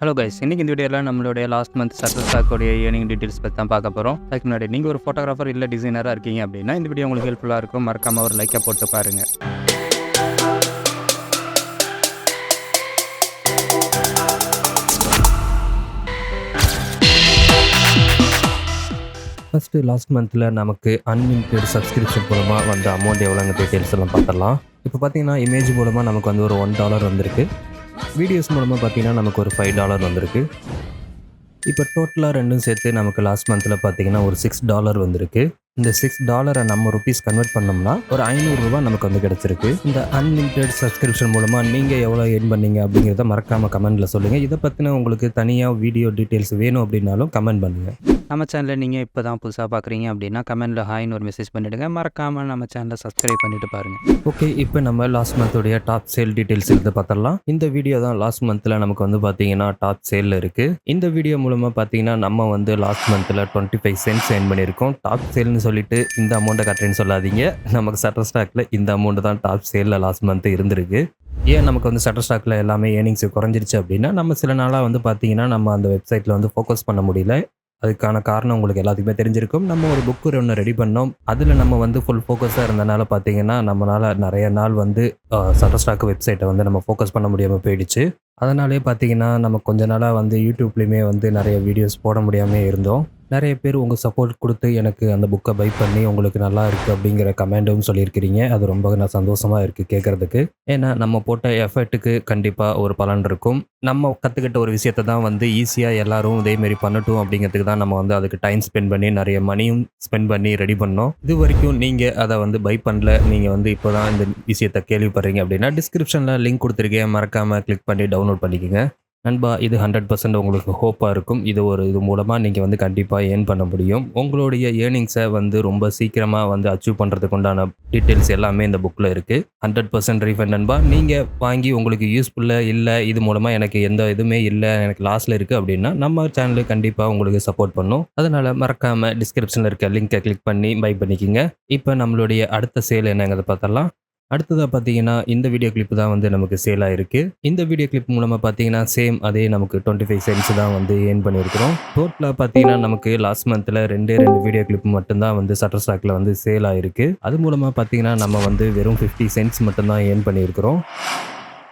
Hello guys இன்னைக்கு இந்த வீடியோவில் நம்மளுடைய லாஸ்ட் மந்த் சட்டல் ஆகக்கூடிய ஏர்னிங் டீட்டெயில்ஸ் பற்றி தான் பார்க்க போகிறோம் அதுக்கு முன்னாடி நீங்கள் ஒரு ஃபோட்டோகிராஃபர் இல்லை டிசைனராக இருக்கீங்க அப்படின்னா இந்த வீடியோ உங்களுக்கு ஹெல்ப்ஃபுல்லாக இருக்கும். மறக்காமல் ஒரு லைக்கை போட்டு பாருங்கள் ஃபஸ்ட்டு லாஸ்ட் மந்தில் நமக்கு அன்லிமிட்டெட் சப்ஸ்கிரிப்ஷன் மூலமாக வந்த அமௌண்ட் எவ்வளோங்க டீட்டெயில்ஸ் எல்லாம் பார்த்துடலாம். இப்போ பார்த்தீங்கன்னா இமேஜ் மூலமாக நமக்கு வந்து ஒரு ஒன் டாலர் வந்திருக்கு. வீடியோஸ் மூலமாக பார்த்தீங்கன்னா நமக்கு ஒரு ஃபைவ் டாலர் வந்திருக்கு. இப்போ டோட்டலாக ரெண்டும் சேர்த்து நமக்கு லாஸ்ட் மந்தில் பார்த்தீங்கன்னா ஒரு சிக்ஸ் டாலர் வந்திருக்கு. இந்த சிக்ஸ் டாலரை நம்ம ருபீஸ் கன்வெர்ட் பண்ணோம்னா ஒரு ஐநூறுரூவா நமக்கு வந்து கிடச்சிருக்கு. இந்த அன்லிமிட்டெட் சப்ஸ்கிரிப்ஷன் மூலமாக நீங்கள் எவ்வளோ ஏர்ன் பண்ணீங்க அப்படிங்கிறத மறக்காமல் கமெண்ட்டில் சொல்லுங்கள் இதை பற்றின உங்களுக்கு தனியாக வீடியோ டீட்டெயில்ஸ் வேணும் அப்படின்னாலும் கமெண்ட் பண்ணுங்கள் நம்ம சேனலில் நீங்கள் இப்போ தான் புதுசாக பார்க்குறீங்க அப்படின்னா கமெண்ட்டில் ஹாய்னு ஒரு மெசேஜ் பண்ணிவிடுங்க மறக்காமல் நம்ம சேனலை சப்ஸ்கிரைப் பண்ணிட்டு பாருங்கள் ஓகே இப்போ நம்ம லாஸ்ட் மந்தோடைய டாப் சேல் டீட்டெயில்ஸ் எடுத்து பார்த்துடலாம். இந்த வீடியோ தான் லாஸ்ட் மந்தில் நமக்கு வந்து பார்த்தீங்கன்னா டாப் சேலில் இருக்குது இந்த வீடியோ மூலமாக பார்த்தீங்கன்னா நம்ம வந்து லாஸ்ட் மந்தில் டுவெண்ட்டி ஃபைவ் சென்ட்ஸ் ஏர்ன் பண்ணியிருக்கோம். டாப் சேல்னு சொல்லிட்டு இந்த அமௌண்ட்டை கட்டுறேன்னு சொல்லாதீங்க. நமக்கு சட்டர் ஸ்டாக்கில் இந்த அமௌண்ட் தான் டாப் சேலில் லாஸ்ட் மந்த் இருந்திருக்கு. ஏன் நமக்கு வந்து சட்டர் ஸ்டாக்கில் எல்லாமே ஏர்னிங்ஸ் குறைஞ்சிருச்சு அப்படின்னா நம்ம சில நாளாக வந்து பார்த்தீங்கன்னா நம்ம அந்த வெப்சைட்டில் வந்து ஃபோக்கஸ் பண்ண முடியல. அதுக்கான காரணம் உங்களுக்கு எல்லாத்துக்குமே தெரிஞ்சிருக்கும். நம்ம ஒரு புக்கு ஒன்று ரெடி பண்ணோம். அதில் நம்ம வந்து ஃபுல் ஃபோக்கஸாக இருந்தனால பார்த்தீங்கன்னா நம்மளால் நிறைய நாள் வந்து சட்டர் வெப்சைட்டை வந்து நம்ம ஃபோக்கஸ் பண்ண முடியாமல் போயிடுச்சு. அதனாலே பார்த்தீங்கன்னா நம்ம கொஞ்ச நாளாக வந்து யூடியூப்லேயுமே வந்து நிறைய வீடியோஸ் போட முடியாமல் இருந்தோம். நிறைய பேர் உங்கள் சப்போர்ட் கொடுத்து எனக்கு அந்த புக்கை பை பண்ணி உங்களுக்கு நல்லா இருக்குது அப்படிங்கிற கமெண்டும் சொல்லியிருக்கிறீங்க. அது ரொம்ப நான் சந்தோஷமாக இருக்குது கேட்குறதுக்கு ஏன்னா நம்ம போட்ட எஃபர்ட்டுக்கு கண்டிப்பாக ஒரு பலன் இருக்கும். நம்ம கற்றுக்கிட்ட ஒரு விஷயத்தை தான் வந்து ஈஸியாக எல்லாரும் இதேமாரி பண்ணட்டும் அப்படிங்கிறதுக்கு தான் நம்ம வந்து அதுக்கு டைம் ஸ்பெண்ட் பண்ணி நிறைய மணியும் ஸ்பெண்ட் பண்ணி ரெடி பண்ணோம். இது வரைக்கும் நீங்கள் அதை வந்து பை பண்ணல. நீங்கள் வந்து இப்போ தான் இந்த விஷயத்தை கேள்விப்படுறீங்க அப்படின்னா டிஸ்கிரிப்ஷனில் லிங்க் கொடுத்துருக்கேன். மறக்காமல் கிளிக் பண்ணி டவுன்லோட் பண்ணிக்கோங்க. நண்பா இது ஹண்ட்ரட் பர்சன்ட் உங்களுக்கு ஹோப்பாக இருக்கும். இது ஒரு இது மூலமாக நீங்கள் வந்து கண்டிப்பாக ஏர்ன் பண்ண முடியும். உங்களுடைய ஏர்னிங்ஸை வந்து ரொம்ப சீக்கிரமாக வந்து அச்சீவ் பண்ணுறதுக்கு உண்டான டீட்டெயில்ஸ் எல்லாமே இந்த புக்கில் இருக்குது ஹண்ட்ரட் பர்சன்ட் ரீஃபண்ட் நண்பா. நீங்கள் வாங்கி உங்களுக்கு யூஸ்ஃபுல்லாக இல்லை இது மூலமாக எனக்கு எந்த இதுவுமே இல்லை எனக்கு லாஸில் இருக்குது அப்படின்னா நம்ம சேனலு கண்டிப்பாக உங்களுக்கு சப்போர்ட் பண்ணும். அதனால் மறக்காமல் டிஸ்கிரிப்ஷனில் இருக்க லிங்க்கை கிளிக் பண்ணி பை பண்ணிக்கிங்க. இப்போ நம்மளுடைய அடுத்த சேல் என்னங்கிறத பார்த்தலாம் அடுத்ததாக பார்த்தீங்கன்னா இந்த வீடியோ கிளிப் தான் வந்து நமக்கு சேல் இருக்குது இந்த வீடியோ கிளிப் மூலமாக பார்த்தீங்கன்னா சேம் அதே நமக்கு டுவெண்ட்டி ஃபைவ் சென்ஸ் தான் வந்து ஏர்ன் பண்ணியிருக்கிறோம். டோட்டலாக பார்த்தீங்கன்னா நமக்கு லாஸ்ட் மந்தில் ரெண்டே ரெண்டு வீடியோ கிளிப் மட்டும்தான் வந்து சட்டர் ஸ்டாக்கில் வந்து சேல் இருக்குது அது மூலமாக பார்த்தீங்கன்னா நம்ம வந்து வெறும் ஃபிஃப்டி சென்ஸ் மட்டும்தான் ஏர்ன் பண்ணியிருக்கிறோம்.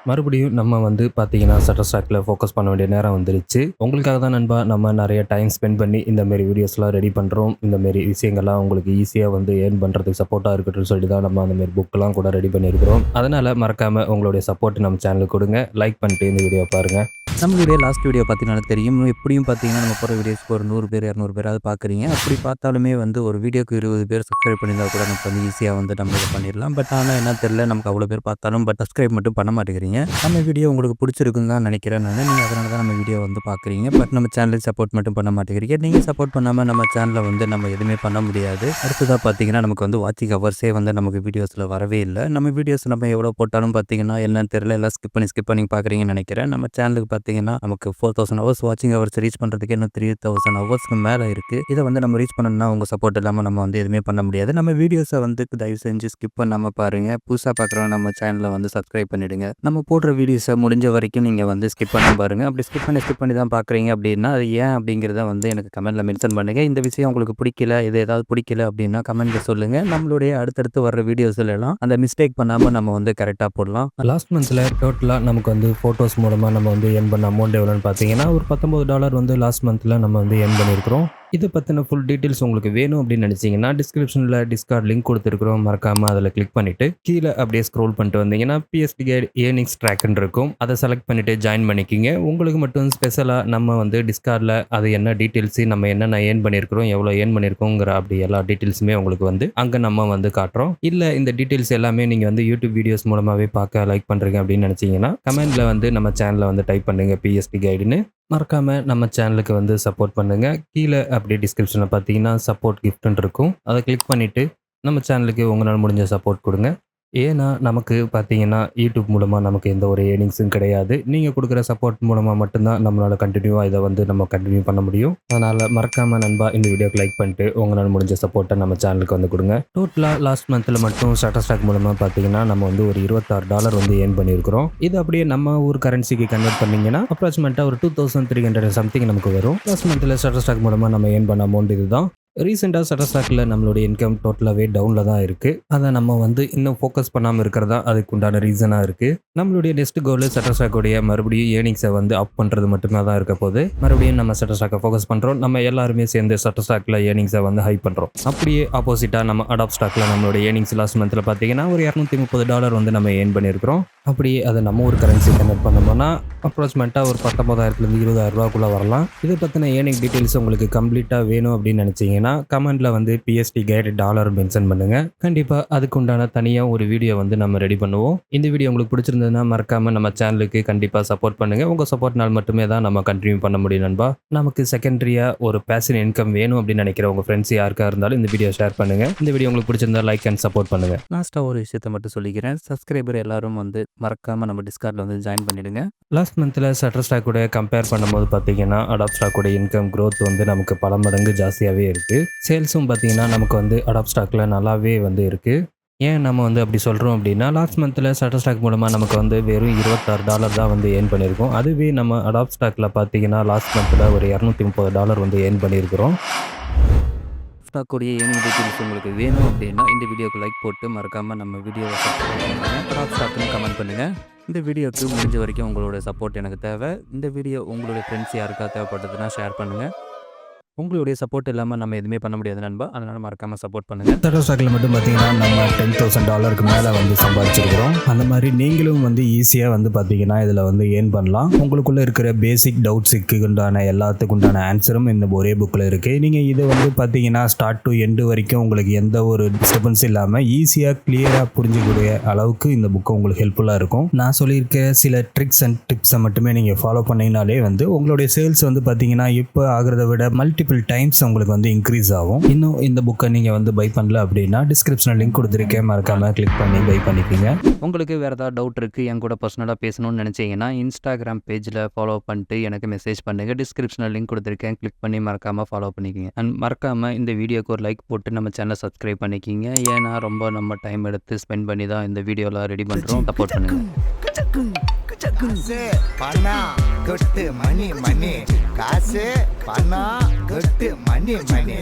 மறுபடியும் நம்ம வந்து பார்த்தீங்கன்னா சட்டர் ஸ்டாக்கில் ஃபோக்கஸ் பண்ண வேண்டிய நேரம் வந்துருச்சு. உங்களுக்காக தான் நண்பா நம்ம நிறைய டைம் ஸ்பெண்ட் பண்ணி இந்த மாதிரி வீடியோஸ்லாம் ரெடி பண்ணுறோம் இந்த மாதிரி விஷயங்கள்லாம் உங்களுக்கு ஈஸியாக வந்து ஏர்ன் பண்ணுறதுக்கு சப்போர்ட்டாக இருக்கட்டும் சொல்லி தான் நம்ம அந்த மாதிரி புக்கெலாம் கூட ரெடி பண்ணியிருக்கிறோம். அதனால் மறக்காமல் உங்களுடைய சப்போர்ட் நம்ம சேனலுக்கு கொடுங்க. லைக் பண்ணிட்டு இந்த வீடியோ பாருங்கள் நம்மளுடைய லாஸ்ட் வீடியோ பார்த்தீங்கன்னா தெரியும். எப்படியும் பார்த்தீங்கன்னா நம்ம போகிற வீடியோஸ்க்கு ஒரு நூறு பேர் இரநூறு பேராவது பார்க்குறீங்க. அப்படி பார்த்தாலுமே வந்து ஒரு வீடியோக்கு இருபது பேர் சப்ஸ்கிரைப் பண்ணியிருந்தால் கூட நமக்கு வந்து ஈஸியாக வந்து நம்ம இதை பண்ணிடலாம். பட் ஆனால் என்ன தெரியல நமக்கு அவ்வளோ பேர் பார்த்தாலும் பட் சப்ஸ்கிரைப் மட்டும் பண்ண மாட்டேங்கிறீங்க. நம்ம வீடியோ உங்களுக்கு பிடிச்சிருக்குன்னு தான் நினைக்கிறேன் நான். நீங்கள் அதனால தான் நம்ம வீடியோ வந்து பார்க்குறீங்க. பட் நம்ம சேனலுக்கு சப்போர்ட் மட்டும் பண்ண மாட்டேங்கிறீங்க. நீங்கள் சப்போர்ட் பண்ணாமல் நம்ம சேனலில் வந்து நம்ம எதுவுமே பண்ண முடியாது. அடுத்ததாக பார்த்தீங்கன்னா நமக்கு வந்து வாட்சிங் ஹவர்ஸே வந்து நமக்கு வீடியோஸில் வரவே இல்லை. நம்ம வீடியோஸ் நம்ம எவ்வளோ போட்டாலும் பார்த்தீங்கன்னா என்னன்னு தெரியல. எல்லாம் ஸ்கிப் பண்ணி ஸ்கிப் பண்ணி பார்க்குறீங்கன்னு நினைக்கிறேன். நம்ம சேனலுக்கு பார்த்தீங்கன்னா நமக்கு ஃபோர் தௌசண்ட் ஹவர்ஸ் வாட்சிங் ஹவர்ஸ் ரீச் பண்ணுறதுக்கு இன்னும் த்ரீ தௌசண்ட் ஹவர்ஸ்க்கு மேலே இருக்குது இதை வந்து நம்ம ரீச் பண்ணணும்னா உங்கள் சப்போர்ட் இல்லாமல் நம்ம வந்து எதுவுமே பண்ண முடியாது. நம்ம வீடியோஸை வந்து தயவு செஞ்சு ஸ்கிப் பண்ணாமல் பாருங்கள் புதுசாக பார்க்குறவங்க நம்ம சேனலை வந்து சப்ஸ்கிரைப் பண்ணிடுங்க. நம்ம போடுற வீடியோஸை முடிஞ்ச வரைக்கும் நீங்கள் வந்து ஸ்கிப் பண்ண பாருங்க. அப்படி ஸ்கிப் பண்ணி ஸ்கிப் பண்ணி தான் பார்க்குறீங்க அப்படின்னா அது ஏன் அப்படிங்கிறத வந்து எனக்கு கமெண்ட்டில் மென்ஷன் பண்ணுங்கள் இந்த விஷயம் உங்களுக்கு பிடிக்கல இது ஏதாவது பிடிக்கல அப்படின்னா கமெண்ட்டில் சொல்லுங்கள் நம்மளுடைய அடுத்தடுத்து வர வீடியோஸ்ல எல்லாம் அந்த மிஸ்டேக் பண்ணாமல் நம்ம வந்து கரெக்டாக போடலாம். லாஸ்ட் மந்தில் டோட்டலாக நமக்கு வந்து ஃபோட்டோஸ் மூலமாக நம்ம வந்து என் பண்ண அமௌண்ட் எவ்வளோன்னு பார்த்தீங்கன்னா ஒரு பத்தொம்பது டாலர் வந்து லாஸ்ட் மந்தில் நம்ம வந்து ஏர்ன் பண்ணியிருக்கிறோம். இதை பற்றின ஃபுல் டீட்டெயில்ஸ் உங்களுக்கு வேணும் அப்படின்னு நினச்சிங்கன்னா டிஸ்கிரிப்ஷனில் டிஸ்கார்ட் லிங்க் கொடுத்துருக்குறோம். மறக்காமல் அதில் கிளிக் பண்ணிவிட்டு கீழே அப்படியே ஸ்க்ரோல் பண்ணிட்டு வந்தீங்கன்னா பிஎஸ்டி கைட் ஏர்னிங்ஸ் ட்ராக்னு இருக்கும். அதை செலக்ட் பண்ணிவிட்டு ஜாயின் பண்ணிக்கிங்க. உங்களுக்கு மட்டும் ஸ்பெஷலாக நம்ம வந்து டிஸ்கார்டில் அது என்ன டீட்டெயில்ஸு நம்ம என்னென்ன ஏர்ன் பண்ணியிருக்கிறோம் எவ்வளோ ஏர்ன் பண்ணியிருக்கோங்கிற அப்படி எல்லா டீட்டெயில்ஸுமே உங்களுக்கு வந்து அங்கே நம்ம வந்து காட்டுறோம். இல்லை இந்த டீட்டெயில்ஸ் எல்லாமே நீங்கள் வந்து யூடியூப் வீடியோஸ் மூலமாகவே பார்க்க லைக் பண்ணுறீங்க அப்படின்னு நினச்சிங்கன்னா கமெண்ட்டில் வந்து நம்ம சேனலில் வந்து டைப் பண்ணுங்கள் பிஎஸ்டி கைடுன்னு மறக்காமல் நம்ம சேனலுக்கு வந்து சப்போர்ட் பண்ணுங்கள் கீழே அப்படியே டிஸ்கிரிப்ஷனில் பார்த்தீங்கன்னா சப்போர்ட் கிஃப்ட்னு இருக்கும். அதை கிளிக் பண்ணிவிட்டு நம்ம சேனலுக்கு உங்களால் முடிஞ்ச சப்போர்ட் கொடுங்க. ஏன்னா நமக்கு பார்த்தீங்கன்னா யூடியூப் மூலமாக நமக்கு எந்த ஒரு ஏர்னிங்ஸும் கிடையாது. நீங்கள் கொடுக்குற சப்போர்ட் மூலமாக மட்டும்தான் நம்மளால் கண்டினியூவாக இதை வந்து நம்ம கண்டினியூ பண்ண முடியும். அதனால் மறக்காமல் நண்பா இந்த வீடியோக்கு லைக் பண்ணிட்டு உங்களால் முடிஞ்ச சப்போர்ட்டை நம்ம சேனலுக்கு வந்து கொடுங்க. டோட்டலாக லாஸ்ட் மந்தில் மட்டும் ஸ்டாட்டஸ் ஸ்டாக் மூலமாக பார்த்தீங்கன்னா நம்ம வந்து ஒரு இருபத்தாறு டாலர் வந்து ஏர்ன் பண்ணியிருக்கிறோம். இது அப்படியே நம்ம ஊர் கரன்சிக்கு கன்வெர்ட் பண்ணீங்கன்னா அப்ராக்சிமேட்டாக ஒரு two thousand three hundred something நமக்கு வரும். லாஸ்ட் மந்தில் ஸ்டாட்டஸ் ஸ்டாக் மூலமாக நம்ம ஏர்ன் பண்ண அமௌண்ட் இதுதான். ரீசெண்டாக சட்டஸ்டாக்கில் நம்மளுடைய இன்கம் டோட்டலாகவே டவுனில் தான் இருக்குது அதை நம்ம வந்து இன்னும் ஃபோக்கஸ் பண்ணாமல் இருக்கிறதா அதுக்கு உண்டான ரீசனாக இருக்குது நம்மளுடைய நெக்ஸ்ட் கோல் சட்டஸ்டாக்குடைய மறுபடியும் ஏர்னிங்ஸை வந்து அப் பண்ணுறது மட்டுமே தான் இருக்க போது மறுபடியும் நம்ம சட்டஸ்டாக்கை ஃபோக்கஸ் பண்ணுறோம் நம்ம எல்லாருமே சேர்ந்து சட்டஸ்டாக்கில் ஏர்னிங்ஸை வந்து ஹை பண்ணுறோம் அப்படியே ஆப்போசிட்டாக நம்ம அடாப் ஸ்டாக்கில் நம்மளுடைய ஏர்னிங்ஸ் லாஸ்ட் மந்தில் பார்த்தீங்கன்னா ஒரு இரநூத்தி முப்பது டாலர் வந்து நம்ம ஏர்ன் பண்ணியிருக்கிறோம் அப்படியே அதை நம்ம ஒரு கரன்சி கன்வெர்ட் பண்ணோம்னா அப்ராக்சிமேட்டாக ஒரு பத்தொம்பதாயிரத்துலேருந்து இருபதாயிரம் ரூபாக்குள்ளே வரலாம். இதை பற்றின ஏர்னிங் டீட்டெயில்ஸ் உங்களுக்கு கம்ப்ளீட்டாக வேணும் அப்படின்னு நினச்சிங்கன்னா கமெண்ட்டில் வந்து பிஎஸ்டி கைடு டாலர் மென்ஷன் பண்ணுங்கள் கண்டிப்பாக அதுக்கு உண்டான தனியாக ஒரு வீடியோ வந்து நம்ம ரெடி பண்ணுவோம். இந்த வீடியோ உங்களுக்கு பிடிச்சிருந்ததுன்னா மறக்காமல் நம்ம சேனலுக்கு கண்டிப்பாக சப்போர்ட் பண்ணுங்கள் உங்கள் சப்போர்ட்னால் மட்டுமே தான் நம்ம கண்டினியூ பண்ண முடியும் நண்பா. நமக்கு செகண்டரியாக ஒரு பேஷன் இன்கம் வேணும் அப்படின்னு நினைக்கிற உங்கள் ஃப்ரெண்ட்ஸ் யாருக்கா இருந்தாலும் இந்த வீடியோ ஷேர் பண்ணுங்கள் இந்த வீடியோ உங்களுக்கு பிடிச்சிருந்தா லைக் அண்ட் சப்போர்ட் பண்ணுங்கள் லாஸ்ட்டாக ஒரு விஷயத்தை மட்டும் சொல்லிக்கிறேன். சப்ஸ்கிரைபர் எல்லாரும் வந்து மறக்காமல் நம்ம டிஸ்கார்டில் வந்து ஜாயின் பண்ணிடுங்க. லாஸ்ட் மந்தில் சட்டர் ஸ்டாக்கோட கம்பேர் பண்ணும்போது பார்த்தீங்கன்னா அடாப் ஸ்டாக்கோட இன்கம் growth வந்து நமக்கு பல மடங்கு ஜாஸ்தியாகவே இருக்குது சேல்ஸும் பார்த்தீங்கன்னா நமக்கு வந்து அடாப் ஸ்டாக்கில் நல்லாவே வந்து இருக்குது ஏன் நம்ம வந்து அப்படி சொல்கிறோம் அப்படின்னா லாஸ்ட் மந்தில் சட்டர் ஸ்டாக் மூலமாக நமக்கு வந்து வெறும் இருபத்தாறு டாலர் தான் வந்து ஏர்ன் பண்ணியிருக்கோம். அதுவே நம்ம அடாப் ஸ்டாக்கில் பார்த்தீங்கன்னா லாஸ்ட் மந்தில் ஒரு இரநூத்தி முப்பது டாலர் வந்து ஏர்ன் பண்ணியிருக்கிறோம். ஸ்டாக்குடைய ஏர்னிங் டீட்டெயில்ஸ் உங்களுக்கு வேணும் அப்படின்னா இந்த வீடியோக்கு லைக் போட்டு மறக்காமல் நம்ம வீடியோவை சப்ஸ்கிரைப் பண்ணுங்கள் ஸ்டாக்னு கமெண்ட் பண்ணுங்கள் இந்த வீடியோக்கு முடிஞ்ச வரைக்கும் உங்களோட சப்போர்ட் எனக்கு தேவை. இந்த வீடியோ உங்களுடைய ஃப்ரெண்ட்ஸ் யாருக்கா தேவைப்பட்டதுன்னா ஷேர் பண்ணுங்கள் உங்களுடைய சப்போர்ட் இல்லாமல் நம்ம எதுவுமே பண்ண முடியாது நண்பா. அதனால் மறக்காமல் சப்போர்ட் பண்ணுங்கள் தடவை ஸ்டாக்கில் மட்டும் பார்த்தீங்கன்னா நம்ம டென் தௌசண்ட் டாலருக்கு மேலே வந்து சம்பாதிச்சிருக்கிறோம். அந்த மாதிரி நீங்களும் வந்து ஈஸியாக வந்து பார்த்தீங்கன்னா இதில் வந்து ஏர்ன் பண்ணலாம். உங்களுக்குள்ளே இருக்கிற பேசிக் டவுட்ஸுக்கு உண்டான எல்லாத்துக்கு உண்டான ஆன்சரும் இந்த ஒரே புக்கில் இருக்குது நீங்கள் இதை வந்து பார்த்தீங்கன்னா ஸ்டார்ட் டு எண்டு வரைக்கும் உங்களுக்கு எந்த ஒரு டிஸ்டர்பன்ஸ் இல்லாமல் ஈஸியாக கிளியராக புரிஞ்சக்கூடிய அளவுக்கு இந்த புக்கு உங்களுக்கு ஹெல்ப்ஃபுல்லாக இருக்கும். நான் சொல்லியிருக்க சில ட்ரிக்ஸ் அண்ட் டிப்ஸை மட்டுமே நீங்கள் ஃபாலோ பண்ணீங்கனாலே வந்து உங்களுடைய சேல்ஸ் வந்து பார்த்தீங்கன்னா இப்போ ஆகிறத விட மல்டி மல்டிபிள் டைம்ஸ் உங்களுக்கு வந்து இன்க்ரீஸ் ஆகும். இன்னும் இந்த புக்கை நீங்கள் வந்து பை பண்ணல அப்படின்னா டிஸ்கிரிப்ஷனில் லிங்க் கொடுத்துருக்கேன். மறக்காமல் கிளிக் பண்ணி பை பண்ணிக்கோங்க. உங்களுக்கு வேறு ஏதாவது டவுட் இருக்குது என் கூட பர்சனலாக பேசணும்னு நினச்சிங்கன்னா இன்ஸ்டாகிராம் பேஜில் ஃபாலோ பண்ணிட்டு எனக்கு மெசேஜ் பண்ணுங்கள் டிஸ்கிரிப்ஷனில் லிங்க் கொடுத்துருக்கேன். கிளிக் பண்ணி மறக்காமல் ஃபாலோ பண்ணிக்கிங்க. அண்ட் மறக்காமல் இந்த வீடியோக்கு ஒரு லைக் போட்டு நம்ம சேனலை சப்ஸ்கிரைப் பண்ணிக்கிங்க. ஏன்னா ரொம்ப நம்ம டைம் எடுத்து ஸ்பெண்ட் பண்ணி தான் இந்த வீடியோலாம் ரெடி பண்ணுறோம் சப்போர்ட் பண்ணுங்கள் காசு பணம் கொட்டு மணி மணி. காசு பணம் கொட்டு மணி மணி.